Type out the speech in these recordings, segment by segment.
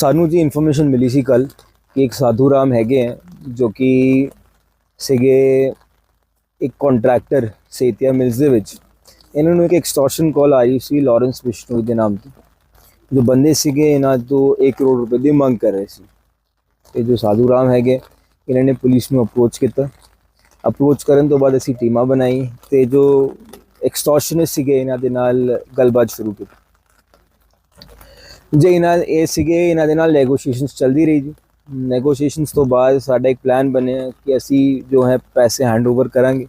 ਸਾਨੂੰ ਜੀ ਇਨਫੋਰਮੇਸ਼ਨ ਮਿਲੀ ਸੀ ਕੱਲ ਕਿ ਇੱਕ ਸਾਧੂ ਰਾਮ ਹੈਗੇ ਹੈ ਜੋ ਕਿ ਸੀਗੇ ਇੱਕ ਕੰਟਰੈਕਟਰ ਸੇਤੀਆ ਮਿਲਸ ਦੇ ਵਿੱਚ। ਇਹਨਾਂ ਨੂੰ ਇੱਕ ਐਕਸਟੋਰਸ਼ਨ ਕਾਲ ਆਈ ਸੀ ਲਾਰੈਂਸ ਵਿਸ਼ਨੂ ਦੇ ਨਾਮ ਤੋਂ। ਜੋ ਬੰਦੇ ਸੀਗੇ, ਇਹਨਾਂ ਤੋਂ 1 ਕਰੋੜ ਰੁਪਏ ਦੀ ਮੰਗ ਕਰ ਰਹੇ ਸੀ। ਇਹ ਜੋ ਸਾਧੂ ਰਾਮ ਹੈਗੇ, ਇਹਨਾਂ ਨੇ ਪੁਲਿਸ ਨੂੰ ਅਪਰੋਚ ਕੀਤਾ। ਅਪਰੋਚ ਕਰਨ ਤੋਂ ਬਾਅਦ ਅਸੀਂ ਟੀਮਾਂ ਬਣਾਈ ਤੇ ਜੋ ਐਕਸਟੋਰਸ਼ਨਿਸਟ ਸੀਗੇ, ਇਹਨਾਂ ਦੇ ਨਾਲ ਗੱਲਬਾਤ ਸ਼ੁਰੂ ਕੀਤੀ। ਜੇ ਇਹਨਾਂ ਇਹ ਸੀਗੇ, ਇਹਨਾਂ ਦੇ ਨਾਲ ਨੈਗੋਸ਼ੀਏਸ਼ਨਸ ਚੱਲਦੀ ਰਹੀ ਜੀ। ਨੈਗੋਸ਼ੀਏਸ਼ਨਸ ਤੋਂ ਬਾਅਦ ਸਾਡਾ ਇੱਕ ਪਲਾਨ ਬਣਿਆ ਕਿ ਅਸੀਂ ਜੋ ਹੈ ਪੈਸੇ ਹੈਂਡਓਵਰ ਕਰਾਂਗੇ।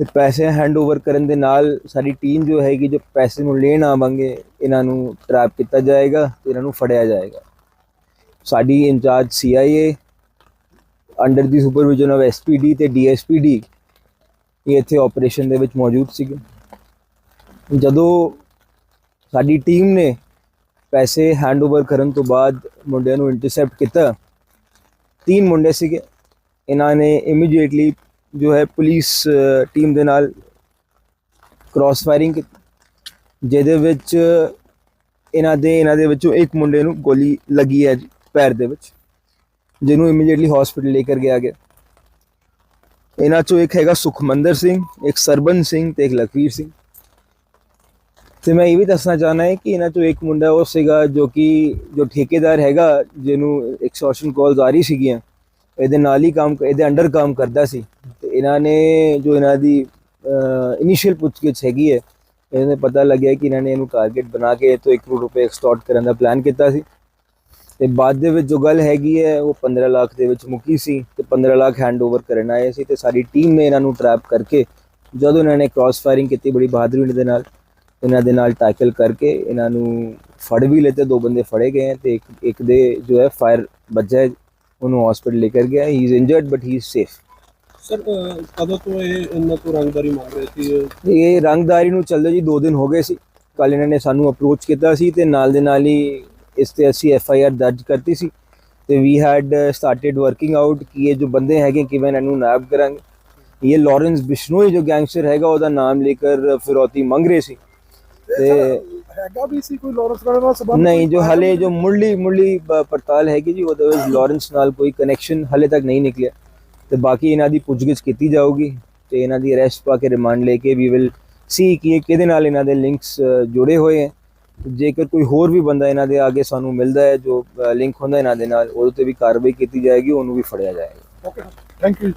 ਤੇ ਪੈਸੇ ਹੈਂਡਓਵਰ ਕਰਨ ਦੇ ਨਾਲ ਸਾਡੀ ਟੀਮ ਜੋ ਹੈਗੀ, ਜੋ ਪੈਸੇ ਨੂੰ ਲੈਣ ਆਵਾਂਗੇ, ਇਹਨਾਂ ਨੂੰ ਟਰੈਪ ਕੀਤਾ ਜਾਏਗਾ ਤੇ ਇਹਨਾਂ ਨੂੰ ਫੜਿਆ ਜਾਏਗਾ। ਸਾਡੀ ਇੰਚਾਰਜ ਸੀਆਈਏ ਅੰਡਰ ਦੀ ਸੁਪਰਵਿਜ਼ਨ ਆਫ ਐਸਪੀਡੀ ਤੇ ਡੀਐਸਪੀਡੀ ਇਹ ਇੱਥੇ ਆਪਰੇਸ਼ਨ ਦੇ ਵਿੱਚ ਮੌਜੂਦ ਸੀਗੇ। ਜਦੋਂ ਸਾਡੀ ਟੀਮ ਨੇ ਪੈਸੇ ਹੈਂਡਓਵਰ ਕਰਨ ਤੋਂ ਬਾਅਦ ਮੁੰਡਿਆਂ ਨੂੰ ਇੰਟਰਸੈਪਟ ਕੀਤਾ। ਤਿੰਨ ਮੁੰਡੇ ਸੀਗੇ। ਇਹਨਾਂ ਨੇ ਇਮੀਡੀਏਟਲੀ ਜੋ ਹੈ ਪੁਲਿਸ ਟੀਮ ਦੇ ਨਾਲ ਕ੍ਰਾਸ ਫਾਇਰਿੰਗ ਕੀਤੀ, ਜਿਹਦੇ ਵਿੱਚ ਇਹਨਾਂ ਦੇ ਇਹਨਾਂ ਦੇ ਵਿੱਚੋਂ ਇੱਕ ਮੁੰਡੇ ਨੂੰ ਗੋਲੀ ਲੱਗੀ ਹੈ ਜੀ, ਪੈਰ ਦੇ ਵਿੱਚ, ਜਿਹਨੂੰ ਇਮੀਡੀਏਟਲੀ ਹਸਪੀਟਲ ਲੈ ਕੇ ਗਿਆ ਗਿਆ। ਇਹਨਾਂ ਚੋਂ ਇੱਕ ਹੈਗਾ ਸੁਖਮੰਦਰ ਸਿੰਘ, ਇੱਕ ਸਰਬਨ ਸਿੰਘ ਤੇ ਇੱਕ ਲਖਵੀਰ ਸਿੰਘ। ਤੇ ਮੈਂ ਇਹ ਵੀ ਦੱਸਣਾ ਚਾਹਨਾ ਹੈ ਕਿ ਇਹਨਾਂ ਚੋਂ ਇੱਕ ਮੁੰਡਾ ਉਹ ਸੀਗਾ ਜੋ ਕਿ ਜੋ ਠੇਕੇਦਾਰ ਹੈਗਾ, ਜਿਹਨੂੰ ਐਕਸਟੋਰਸ਼ਨ ਕਾਲਸ ਆ ਰਹੀ ਸੀਗੀਆਂ, ਇਹਦੇ ਨਾਲ ਹੀ ਕੰਮ, ਇਹਦੇ ਅੰਡਰ ਕੰਮ ਕਰਦਾ ਸੀ। ਤੇ ਇਹਨਾਂ ਨੇ ਜੋ ਇਹਨਾਂ ਦੀ ਇਨੀਸ਼ੀਅਲ ਪੁੱਛਗਿੱਛ ਹੈਗੀ ਹੈ, ਇਹਨਾਂ ਨੇ ਪਤਾ ਲੱਗਿਆ ਕਿ ਇਹਨਾਂ ਨੇ ਇਹਨੂੰ ਟਾਰਗੇਟ ਬਣਾ ਕੇ ਇਹ ਤੋਂ 1 ਕਰੋੜ ਰੁਪਏ ਐਕਸਟੋਰਟ ਕਰਨ ਦਾ ਪਲਾਨ ਕੀਤਾ ਸੀ। ਤੇ ਬਾਅਦ ਦੇ ਵਿੱਚ ਜੋ ਗੱਲ ਹੈਗੀ ਹੈ, ਉਹ 15 ਲੱਖ ਦੇ ਵਿੱਚ ਮੁੱਕੀ ਸੀ ਤੇ 15 ਲੱਖ ਹੈਂਡਓਵਰ ਕਰਨ ਆਏ ਸੀ ਤੇ ਸਾਡੀ ਟੀਮ ਨੇ ਇਹਨਾਂ ਨੂੰ ਟਰੈਪ ਕਰਕੇ ਜਦੋਂ ਇਹਨਾਂ ਨੇ ਕ੍ਰਾਸ ਫਾਇਰਿੰਗ ਕੀਤੀ ਬੜੀ ਬਹਾਦਰੀ ਦੇ ਨਾਲ ਇਹਨਾਂ ਦੇ ਨਾਲ ਟੈਕਲ ਕਰਕੇ ਇਹਨਾਂ ਨੂੰ ਫੜ ਵੀ ਲਏ ਦੋ ਬੰਦੇ ਫੜੇ ਗਏ ਹੈ ਤੇ ਇੱਕ ਇੱਕ ਦੇ ਜੋ ਹੈ ਫਾਇਰ ਵੱਜਾ ਉਹਨੂੰ ਹਸਪੀਟਲ ਲੈ ਕਰ ਗਿਆ ਹੀ। Is injured but he is safe sir ਕਦੋਂ ਤੋਂ ਇਹ ਇਹਨਾਂ ਤੋਂ ਰੰਗਦਾਰੀ ਮੰਗ ਰਹੇ ਸੀ? ਇਹ ਰੰਗਦਾਰੀ ਨੂੰ ਚੱਲਦੇ ਜੀ 2 ਦਿਨ ਹੋ ਗਏ ਸੀ। ਕੱਲ ਇਹਨਾਂ ਨੇ ਸਾਨੂੰ ਅਪਰੋਚ ਕੀਤਾ ਸੀ ਤੇ ਨਾਲ ਦੇ ਨਾਲ ਹੀ ਇਸ ਤੇ ਅਸੀਂ ਐਫ ਆਈ ਆਰ ਦਰਜ ਕਰਤੀ ਸੀ। ਤੇ we had started working out ਕਿ ਇਹ ਜੋ ਬੰਦੇ ਹੈਗੇ ਕਿਵੇਂ ਇਹਨਾਂ ਨੂੰ ਨਾਬ ਕਰਾਂਗੇ। ਇਹ ਲਾਰੈਂਸ ਬਿਸ਼ਨੋਈ ਜੋ ਗੈਂਗਸਟਰ ਹੈਗਾ ਉਹਦਾ ਨਾਮ ਲੇਕਰ ਫਿਰੌਤੀ ਮੰਗ ਰਹੇ ਸੀ। ਤੇ ਹੈਗਾ ਵੀ ਸੀ ਕੋਈ ਲਾਰੈਂਸ ਨਾਲ ਸੰਬੰਧ ਨਹੀਂ ਜੋ ਹਲੇ ਜੋ ਮੁਰਲੀ ਮੁਰਲੀ ਪੜਤਾਲ ਹੈਗੀ ਜੀ ਉਹਦੇ ਵਿੱਚ ਲਾਰੈਂਸ ਨਾਲ ਕੋਈ ਕਨੈਕਸ਼ਨ ਹਲੇ ਤੱਕ ਨਹੀਂ ਨਿਕਲਿਆ। ਤੇ ਬਾਕੀ ਇਹਨਾਂ ਦੀ ਪੁੱਛਗਿੱਛ ਕੀਤੀ ਜਾਊਗੀ ਤੇ ਇਹਨਾਂ ਦੀ ਅਰੈਸਟ ਪਾ ਕੇ ਰਿਮਾਂਡ ਲੈ ਕੇ ਵੀ ਵਿਲ ਸੀ ਕਿ ਇਹ ਕਿਹਦੇ ਨਾਲ ਇਹਨਾਂ ਦੇ ਲਿੰਕਸ ਜੁੜੇ ਹੋਏ ਹੈ। ਜੇਕਰ ਕੋਈ ਹੋਰ ਵੀ ਬੰਦਾ ਇਹਨਾਂ ਦੇ ਅੱਗੇ ਸਾਨੂੰ ਮਿਲਦਾ ਹੈ ਜੋ ਲਿੰਕ ਹੁੰਦਾ ਇਹਨਾਂ ਦੇ ਨਾਲ ਉਹਦੇ ਤੇ ਵੀ ਕਾਰਵਾਈ ਕੀਤੀ ਜਾਏਗੀ ਉਹਨੂੰ ਵੀ ਫੜਿਆ ਜਾਏਗਾ। Okay thank you